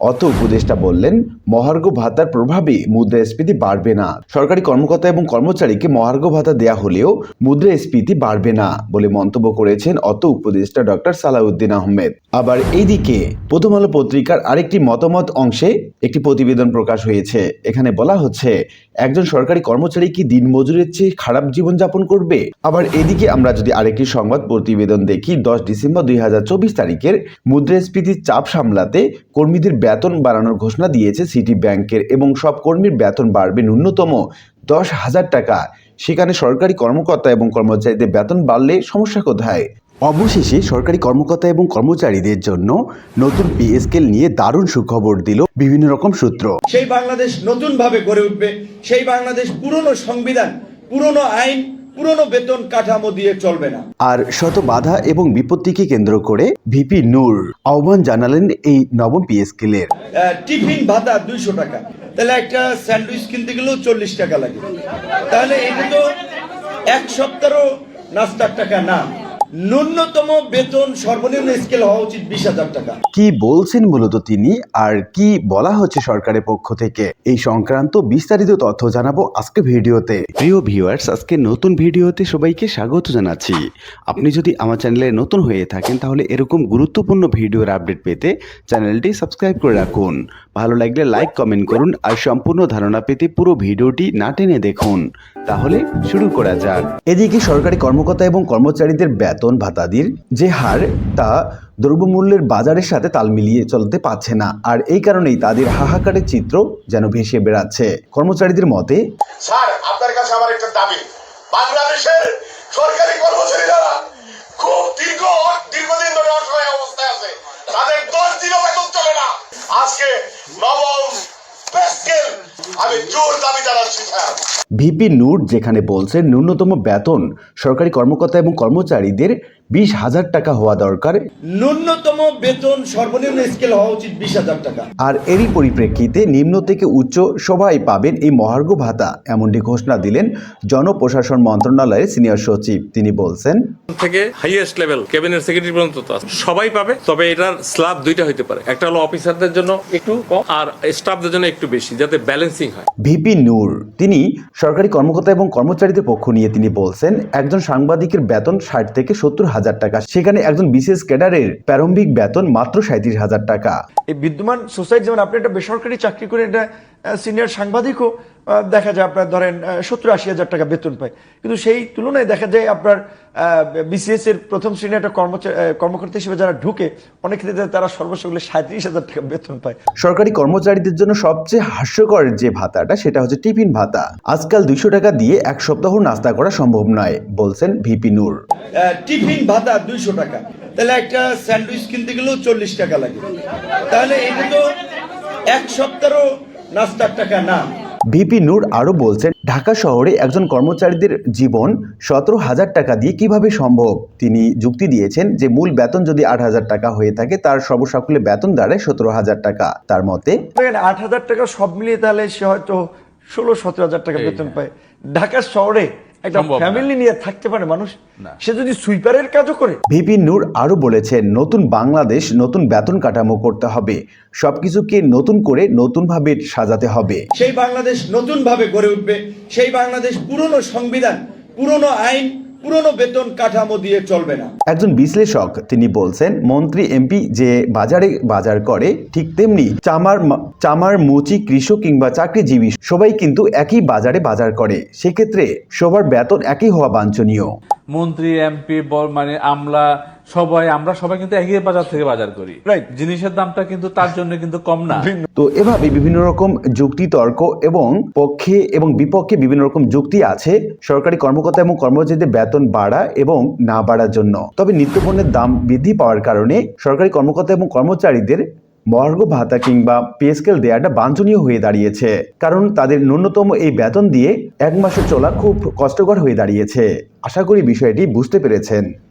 অত উপদেষ্টা বললেন, মহার্ঘ ভাতার প্রভাবে মুদ্রাস্ফীতি বাড়বে না। সরকারি কর্মকর্তা এবং কর্মচারীকে মহার্ঘ ভাতা দেয়া হলেও মুদ্রাস্ফীতি বাড়বে না বলে মন্তব্য করেছেন অত উপদেষ্টা ডক্টর সালাউদ্দিন আহমেদ। আবার এইদিকে প্রথম আলো পত্রিকার আরেকটি মতামত অংশে একটি প্রতিবেদন প্রকাশ হয়েছে। এখানে বলা হচ্ছে, একজন সরকারি কর্মচারী কি দিনমজুরের চেয়ে খারাপ জীবনযাপন করবে? আবার এদিকে আমরা যদি আরেকটি সংবাদ প্রতিবেদন দেখি, দশ ডিসেম্বর দুই হাজার চব্বিশ তারিখের মুদ্রাস্ফীতির চাপ সামলাতে কর্মীদের বেতন বাড়ানোর ঘোষণা দিয়েছে সিটি ব্যাংকের এবং সব কর্মীর বেতন বাড়বে ন্যূনতম দশ হাজার টাকা। সেখানে সরকারি কর্মকর্তা এবং কর্মচারীদের বেতন বাড়লে সমস্যা কোথায়? অবশেষে সরকারি কর্মকর্তা এবং কর্মচারীদের জন্য নতুন পে স্কেল নিয়ে দারুণ সুখবর দিল বিভিন্ন রকম সূত্র। সেই বাংলাদেশ নতুনভাবে গড়ে উঠবে, সেই বাংলাদেশ পুরনো সংবিধান, পুরনো আইন পুরনো বেতন কাঠামো দিয়ে চলবে না। আর শত বাধা এবং বিপত্তিকে কেন্দ্র করে ভিপি নূর আহ্বান জানালেন এই নবম পি স্কেলের টিফিন ভাতা দুইশো টাকা। তাহলে একটা স্যান্ডউইচ কিনতে গেলেও চল্লিশ টাকা লাগে। তাহলে এটা তো এক সপ্তাহ নাস্তার টাকা না। ন্যূনতম বেতন সর্বনিম্ন স্কেল হওয়া উচিত বিশ টাকা। কি বলছেন মূলত তিনি আর কি বলা হচ্ছে সরকারের পক্ষ থেকে? এই সংক্রান্ত বিস্তারিত তথ্য জানাব আজকে ভিডিওতে। প্রিয় ভিউয়ার্স আজকে নতুন ভিডিওতে সবাইকে স্বাগত জানাচ্ছি। আপনি যদি আমার চ্যানেলে নতুন হয়ে থাকেন, তাহলে এরকম গুরুত্বপূর্ণ ভিডিওর আপডেট পেতে চ্যানেলটি সাবস্ক্রাইব করে রাখুন। ভালো লাগলে লাইক, কমেন্ট করুন আর সম্পূর্ণ ধারণা পেতে পুরো ভিডিওটি না টেনে দেখুন। তাহলে শুরু করা যাক। এদিকে সরকারি কর্মকর্তা এবং কর্মচারীদের বেতন ভাতাদির যে হার তা দ্রব্যমূল্যের বাজারের সাথে তাল মিলিয়ে চলতে পারছে না। আর এই কারণেই তাদের হাহাকারের চিত্র যেন ভেসে বেড়াচ্ছে। কর্মচারীদের মতে স্যার, আপনার কাছে আমার একটা দাবি। বাংলাদেশের সরকারি কর্মচারী যারা খুব দীর্ঘ দীর্ঘদিন ধরে অসহায় অবস্থায় আছে তাদের দশ দিনও বেতন চলে না আজকে নবম পে স্কেল ভিপি নূর যেখানে বলছেন ন্যূনতম বেতন সরকারি কর্মকর্তা এবং কর্মচারীদের বিশ হাজার টাকা হওয়া দরকার। ন্যূনতম বেতন সর্বনিম্ন স্কেল হওয়া উচিত বিশ হাজার টাকা। আর এরই পরিপ্রেক্ষিতে নিম্ন থেকে উচ্চ সবাই পাবেন এই মহার্ঘ ভাতা এমনটি ঘোষণা দিলেন জনপ্রশাসন মন্ত্রণালয়ের সিনিয়র সচিব। তিনি বলছেন থেকে হাইয়েস্ট লেভেল ক্যাবিনেট সেক্রেটারি পর্যন্ত তো আছে। সবাই পাবে তবে এটার স্ল্যাব দুইটা হইতে পারে। একটা হলো অফিসারদের জন্য একটু কম আর স্টাফদের জন্য একটু বেশি যাতে ব্যালেন্সিং হয়। ভিপি নূর তিনি সরকারি কর্মকর্তা এবং কর্মচারীদের পক্ষ নিয়ে তিনি বলছেন একজন সাংবাদিকের বেতন ষাট থেকে সত্তর হাজার টাকা। সেখানে একজন বিশেষ ক্যাডারের প্রারম্ভিক বেতন মাত্র সাঁত্রিশ হাজার টাকা। এই বিদ্যমান সোসাইটি, যেমন আপনি একটা বেসরকারি চাকরি করে একটা সিনিয়র সাংবাদিকও দেখা যায় আপনার ধরেন সত্তর আশি হাজার টাকা বেতন পায়। কিন্তু সেই তুলনায় দেখা যায় আপনার বিসিএস এর প্রথম শ্রেণি একটা কর্মচারী কর্মকর্তা হিসেবে যারা ঢুকে অনেক ক্ষেত্রে তারা সর্বসকলে সাঁত্রিশ হাজার টাকা বেতন পায়। সরকারি কর্মচারীদের জন্য সবচেয়ে হাস্যকর যে ভাতাটা সেটা হচ্ছে টিফিন ভাতা। আজকাল দুইশো টাকা দিয়ে এক সপ্তাহ নাস্তা করা সম্ভব নয় বলছেন ভিপি নূর। টিফিন ভাতা দুইশো টাকা। তাহলে একটা স্যান্ডউইচ কিনতে গেলেও চল্লিশ টাকা লাগে। তাহলে এটা তো এক সপ্তাহ নাস্তার টাকা না। ভিপি নূর আরও বলছেন ঢাকা শহরে একজন কর্মচারীদের জীবন সতেরো হাজার টাকা দিয়ে কীভাবে সম্ভব? তিনি যুক্তি দিয়েছেন যে মূল বেতন যদি আট হাজার টাকা হয়ে থাকে তার সর্বসাকুলে বেতন দাঁড়ায় সতেরো হাজার টাকা। তার মতে আট হাজার টাকা সব মিলিয়ে তাহলে সে হয়তো ষোলো সতেরো হাজার টাকা বেতন পায়। ঢাকা শহরে একটা ফ্যামিলি নিয়ে থাকতে পারে মানুষ সে যদি সুইপারের কাজও করে। ভিপি নূর আরও বলেছেন নতুন বাংলাদেশ নতুন বেতন কাঠামো করতে হবে। সবকিছুকে নতুন করে নতুনভাবে সাজাতে হবে। সেই বাংলাদেশ নতুনভাবে গড়ে উঠবে। সেই বাংলাদেশ পুরনো সংবিধান পুরনো আইন পুরনো বেতন কাঠামো দিয়ে চলবে না। একজন বিশ্লেষক তিনি বলছেন মন্ত্রী এমপি যে বাজারে বাজার করে ঠিক তেমনি চামার চামার মুচি কৃষক কিংবা চাকরিজীবী সবাই কিন্তু একই বাজারে বাজার করে। সেক্ষেত্রে সবার বেতন একই হওয়া বাঞ্ছনীয়। মন্ত্রী এমপি মানে আমলা সবাই আমরা সবাই কিন্তু একই বাজার থেকে বাজার করি। Right. জিনিসের দামটা কিন্তু তার জন্য কিন্তু কম না। তো এভাবে বিভিন্ন রকম যুক্তি তর্ক এবং পক্ষে এবং বিপক্ষে বিভিন্ন রকম যুক্তি আছে সরকারি কর্মকর্তা এবং কর্মচারীদের বেতন বাড়া এবং না বাড়ার জন্য। তবে নিত্যপণ্যের দাম বৃদ্ধি পাওয়ার কারণে সরকারি কর্মকর্তা এবং কর্মচারীদের মহার্ঘ ভাতা কিংবা পে স্কেল দেওয়াটা বাঞ্ছনীয় হয়ে দাঁড়িয়েছে। কারণ তাদের ন্যূনতম এই বেতন দিয়ে এক মাসে চলা খুব কষ্টকর হয়ে দাঁড়িয়েছে। আশা করি বিষয়টি বুঝতে পেরেছেন।